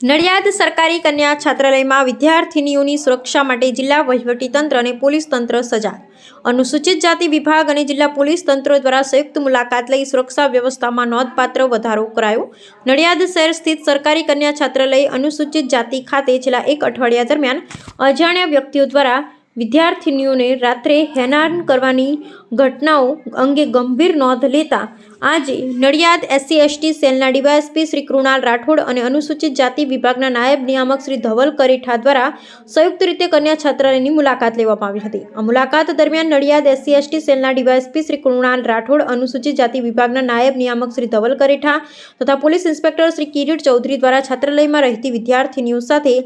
નડિયાદ સરકારી કન્યા છાત્રાલયમાં વિદ્યાર્થિનીઓની સુરક્ષા માટે જિલ્લા વહીવટીતંત્ર અને પોલીસ તંત્ર સજાગ અનુસૂચિત જાતિ વિભાગ અને જિલ્લા પોલીસ તંત્ર દ્વારા સંયુક્ત મુલાકાત લઈ સુરક્ષા વ્યવસ્થામાં નોંધપાત્ર વધારો કરાયો. નડિયાદ શહેર સ્થિત સરકારી કન્યા છાત્રાલય અનુસૂચિત જાતિ ખાતે છેલ્લા એક અઠવાડિયા દરમિયાન અજાણ્યા વ્યક્તિઓ દ્વારા વિદ્યાર્થિનીઓને રાત્રે હેરાન કરવાની ઘટનાઓ અંગે ગંભીર નોંધ લેતા આજે નડિયાદ એસસી, એસટી, સેલના ડીવાયએસપી શ્રી કૃણાલ રાઠોડ અને અનુસૂચિત જાતિ વિભાગના નાયબ નિયામક શ્રી ધવલ કરેઠા દ્વારા સંયુક્ત રીતે કન્યા છાત્રાલયની મુલાકાત લેવામાં આવી હતી. આ મુલાકાત દરમિયાન નડિયાદ એસસી, એસટી, સેલના ડીવાયએસપી શ્રી કૃણાલ રાઠોડ, અનુસૂચિત જાતિ વિભાગના નાયબ નિયામક શ્રી ધવલ કરેઠા તથા પોલીસ ઇન્સ્પેક્ટર શ્રી કિરીટ ચૌધરી દ્વારા છાત્રાલયમાં રહેતી વિદ્યાર્થીનીઓ સાથે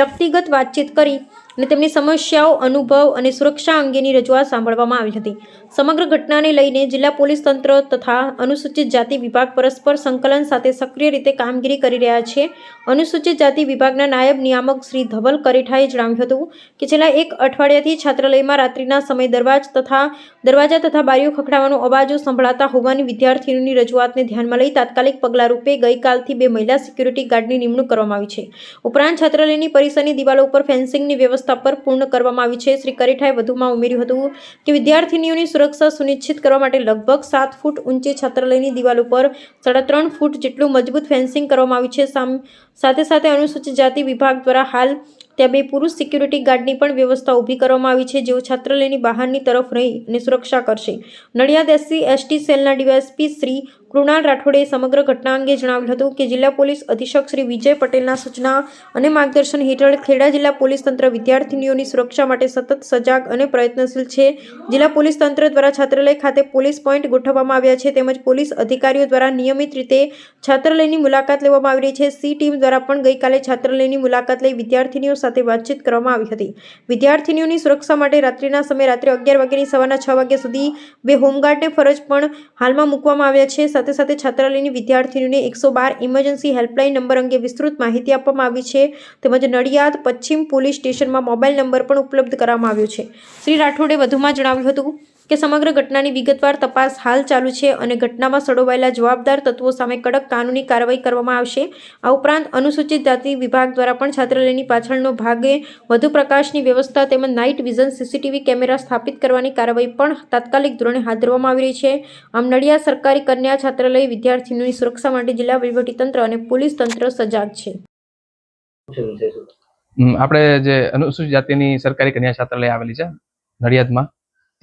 વ્યક્તિગત વાતચીત કરી અને તેમની સમસ્યાઓ, અનુભવ અને સુરક્ષા અંગેની રજૂઆત સાંભળવામાં આવી હતી. સમગ્ર ઘટનાને લઈને જિલ્લા પોલીસ તંત્ર તથા અનુસૂચિત જાતિ વિભાગ પરસ્પર સંકલન સાથે સક્રિય રીતે કામગીરી કરી રહ્યા છે. અનુસૂચિત જાતિ વિભાગના નાયબ નિયામક શ્રી ધવલ કરેઠાએ જણાવ્યું હતું કે છેલ્લા એક અઠવાડિયાથી છાત્રાલયમાં રાત્રિના સમય દરવાજ તથા દરવાજા તથા બારીઓ ખખડાવાનો અવાજો સંભળાતા હોવાની વિદ્યાર્થીઓની રજૂઆતને ધ્યાનમાં લઈ તાત્કાલિક પગલાં રૂપે ગઈકાલથી બે મહિલા સિક્યુરિટી ગાર્ડની નિમણૂક કરવામાં આવી છે. ઉપરાંત છાત્રાલયની પરિસરની દિવાલો ઉપર ફેન્સિંગની વ્યવસ્થા પર પૂર્ણ કરવામાં આવી છે. શ્રી કરેઠાએ વધુમાં ઉમેર્યું હતું કે વિદ્યાર્થીનીઓની સુરક્ષા સુનિશ્ચિત કરવા માટે લગભગ સાત ફૂટ ઊંચી છાત્રાલયની દિવાલ ઉપર સાડા ત્રણ ફૂટ જેટલું મજબૂત ફેન્સિંગ કરવામાં આવ્યું છે. સાથે સાથે અનુસૂચિત જાતિ વિભાગ દ્વારા હાલ ત્યાં બે પુરુષ સિક્યુરિટી ગાર્ડની પણ વ્યવસ્થા ઊભી કરવામાં આવી છે, જેઓ છાત્રાલયની બહારની તરફ રહી અને સુરક્ષા કરશે. નડિયાદ એસસી, એસટી સેલના ડીવાયએસપી શ્રી કૃણાલ રાઠોડે સમગ્ર ઘટના અંગે જણાવ્યું હતું કે જિલ્લા પોલીસ અધિક્ષક શ્રી વિજય પટેલના સૂચના અને માર્ગદર્શન હેઠળ ખેડા જિલ્લા પોલીસ તંત્ર વિદ્યાર્થીનીઓની સુરક્ષા માટે સતત સજાગ અને પ્રયત્નશીલ છે. જિલ્લા પોલીસ તંત્ર દ્વારા છાત્રાલય ખાતે પોલીસ પોઈન્ટ ગોઠવવામાં આવ્યા છે તેમજ પોલીસ અધિકારીઓ દ્વારા નિયમિત રીતે છાત્રાલયની મુલાકાત લેવામાં આવી રહી છે. સી ટીમ દ્વારા પણ ગઈકાલે છાત્રાલયની મુલાકાત લઈ વિદ્યાર્થીનીઓ સાથે વાતચીત કરવામાં આવી હતી. વિદ્યાર્થીનીઓની સુરક્ષા માટે રાત્રિના સમયે રાત્રે અગિયાર વાગ્યાની સવારના છ વાગ્યા સુધી બે હોમગાર્ડને ફરજ પણ હાલમાં મૂકવામાં આવ્યા છે. સાથે સાથે છાત્રાલયની વિદ્યાર્થીનીઓને એકસો બાર ઇમરજન્સી હેલ્પલાઇન નંબર અંગે વિસ્તૃત માહિતી આપવામાં આવી છે. તેમજ નડિયાદ પશ્ચિમ પોલીસ સ્ટેશનમાં મોબાઈલ નંબર પણ ઉપલબ્ધ કરાવવામાં આવ્યો છે. શ્રી રાઠોડે વધુમાં જણાવ્યું હતું કે સમગ્ર ઘટનાની વિગતવાર તપાસ હાલ ચાલુ છે અને ઘટનામાં સડોવાયેલા જવાબદાર તત્વો સામે કડક કાનૂની કાર્યવાહી કરવામાં આવશે. આ ઉપરાંત અનુસૂચિત જાતિ વિભાગ દ્વારા પણ છાત્રાલયની પાછળનો ભાગે વધુ પ્રકાશની વ્યવસ્થા તેમજ નાઇટ વિઝન સીસીટીવી કેમેરા સ્થાપિત કરવાની કાર્યવાહી પણ તાત્કાલિક ધોરણે હાથ ધરવામાં આવી રહી છે. આમ નડિયાદ સરકારી કન્યા છાત્રાલય વિદ્યાર્થીઓની સુરક્ષા માટે જિલ્લા વહીવટીતંત્ર અને પોલીસ તંત્ર સજાગ છે. આપણે જે અનુસૂચિત જાતિની સરકારી કન્યા છાત્રાલય આવેલી છે નડિયાદમાં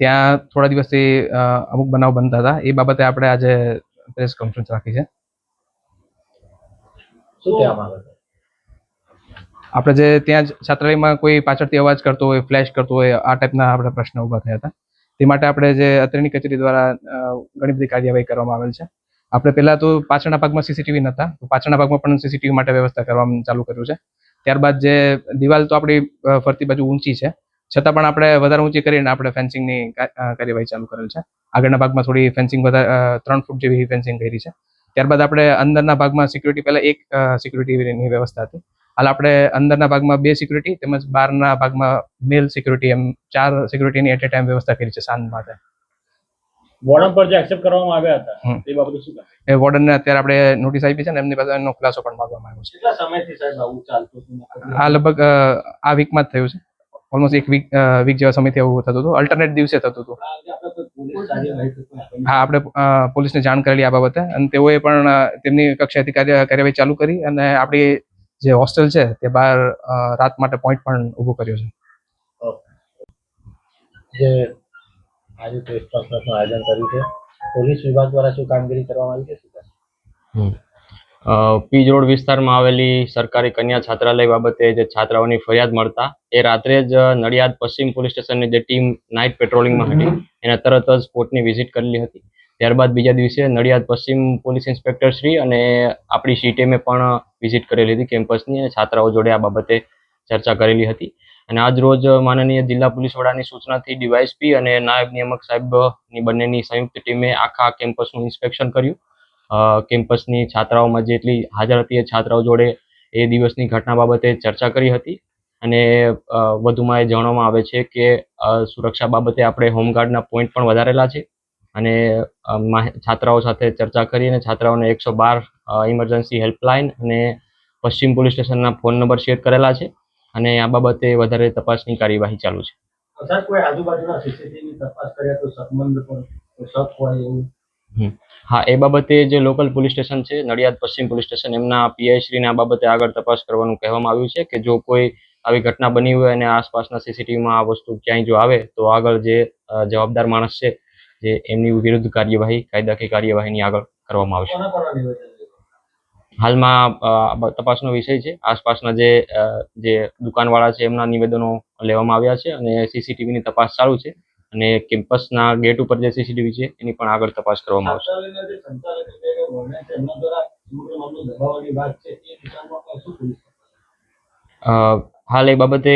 ત્યાં થોડા દિવસથી અમુક બનાવ બનતા હતા. એ બાબતે આપણે આજે પ્રેસ કોન્ફરન્સ રાખી છે. શું કહેવા માંગો આપણે જે ત્યાં જ છાત્રાલયમાં કોઈ પાછળથી અવાજ કરતો હોય ફ્લેશ કરતો હોય આ ટાઈપના આપણે પ્રશ્ન ઊભા થયા હતા. તે માટે આપણે જે અત્રેની કચેરી દ્વારા ઘણી બધી કાર્યવાહી કરવામાં આવેલ છે. આપણે પહેલા તો પાછળના ભાગમાં સીસીટીવી નહોતા. તો પાછળના ભાગમાં પણ સીસીટીવી માટે વ્યવસ્થા કરવાનું ચાલુ કર્યું છે. ત્યારબાદ જે દિવાલ તો આપણી ફરતી બાજુ ઊંચી છે. છતાં પણ આપણે વધારે ઊંચી કરીને આપણે ફેન્સિંગની કાર્યવાહી ચાલુ કરેલ છે. આગળના ભાગમાં થોડી ફેન્સિંગ વધારે ત્રણ ફૂટ જેવી ફેન્સિંગ કરી છે. ત્યારબાદ આપણે અંદરના ભાગમાં સિક્યુરિટી પહેલાં એક સિક્યુરિટીની વ્યવસ્થા હતી. હાલ આપણે અંદરના ભાગમાં બે સિક્યુરિટી તેમજ બહારના ભાગમાં મેલ સિક્યુરિટી એમ ચાર સિક્યુરિટીની એટ એ ટાઈમ વ્યવસ્થા કરી છે સાંજ માટે. વોર્ડન પર જે એક્સેપ્ટ કરવામાં આવ્યા હતા. તે બાબતે શું એ વોર્ડનને અત્યારે આપણે નોટિસ આપી છે ને એમની પાસે એનો ખુલાસો પણ માંગવામાં આવ્યો છે. કેટલા સમયથી સાહેબ આવું ચાલતું હતું? આ લગભગ આ વીકમાં જ થયું છે. ઓલમોસ્ટ એક વીક વીક જેવા સમયથી આવું થતું હતું. અલ્ટરનેટ દિવસે થતું હતું. હા આપણે પોલીસને જાણ કરેલી આ બાબતે. અને તેઓએ પણ તેમની કક્ષાએથી કાર્ય કાર્યવાહી ચાલુ કરી અને આપણી જે હોસ્ટેલ છે તે બહાર રાત માટે પોઈન્ટ પણ ઊભો કર્યો છે. જે આજે ટેસ્ટ કોન્ફરન્સનું આયોજન કર્યું છે પોલીસ વિભાગ દ્વારા શું કામગીરી કરવામાં આવી છે પીજ રોડ વિસ્તારમાં આવેલી સરકારી કન્યા છાત્રાલય બાબતે જે છાત્રાઓની ફરિયાદ મળતા, એ રાત્રે જ નડિયાદ પશ્ચિમ પોલીસ સ્ટેશનની જે ટીમ નાઇટ પેટ્રોલિંગમાં હતી, એને તરત જ સ્પોટની વિઝિટ કરેલી હતી. ત્યારબાદ બીજા દિવસે નડિયાદ પશ્ચિમ પોલીસ ઇન્સ્પેક્ટર શ્રી અને આપણી સી ટીમે પણ વિઝિટ કરેલી હતી કેમ્પસની અને છાત્રાઓ જોડે આ બાબતે ચર્ચા કરેલી હતી. અને આજ રોજ માનનીય જિલ્લા પોલીસ વડાની સૂચનાથી ડીવાયસપી અને નાયબ નિયામક સાહેબની બંનેની સંયુક્ત ટીમે આખા કેમ્પસનું ઇન્સ્પેક્શન કર્યું. કેમ્પસની છાત્રાઓમાં જેટલી હાજર હતી એ છાત્રાઓ જોડે એ દિવસની ઘટના બાબતે ચર્ચા કરી હતી. અને વધુમાં એ જાણવામાં આવે છે કે સુરક્ષા બાબતે આપણે હોમગાર્ડના પોઈન્ટ પણ વધારેલા છે. અને છાત્રાઓ સાથે ચર્ચા કરી અને છાત્રાઓને એકસો બાર ઇમરજન્સી હેલ્પલાઇન અને પશ્ચિમ પોલીસ સ્ટેશનના ફોન નંબર શેર કરેલા છે. અને આ બાબતે વધારે તપાસની કાર્યવાહી ચાલુ છે. કોઈ આજુબાજુના સીસીટીવી તપાસ કર્યા તો સંબંધ પણ શક હોય એવું? હા એ બાબતે જે લોકલ પોલીસ સ્ટેશન છે નડિયાદ પશ્ચિમ પોલીસ સ્ટેશન એમના પીઆઈ શ્રીને આ બાબતે આગળ તપાસ કરવાનું કહેવામાં આવ્યું છે કે જો કોઈ આવી ઘટના બની હોય અને આસપાસના સીસીટીવીમાં આ વસ્તુ ક્યાંય જો આવે તો આગળ જે જવાબદાર માણસ છે જે એમની વિરુદ્ધ કાર્યવાહી કાયદાકીય કાર્યવાહીની આગળ કરવામાં આવશે. હાલમાં તપાસનો વિષય છે. આસપાસના જે જે દુકાનવાળા છે એમના નિવેદનો લેવામાં આવ્યા છે અને સીસીટીવીની તપાસ ચાલુ છે. અને કેમ્પસના ગેટ ઉપર જે સીસીટીવી છે એની પણ આગળ તપાસ કરવામાં આવશે. હાલ એ બાબતે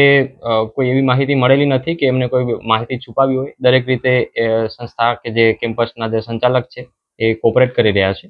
કોઈ એવી માહિતી મળેલી નથી કે એમને કોઈ માહિતી છુપાવી હોય. દરેક રીતે સંસ્થા કે જે કેમ્પસના જે સંચાલક છે એ કોપરેટ કરી રહ્યા છે.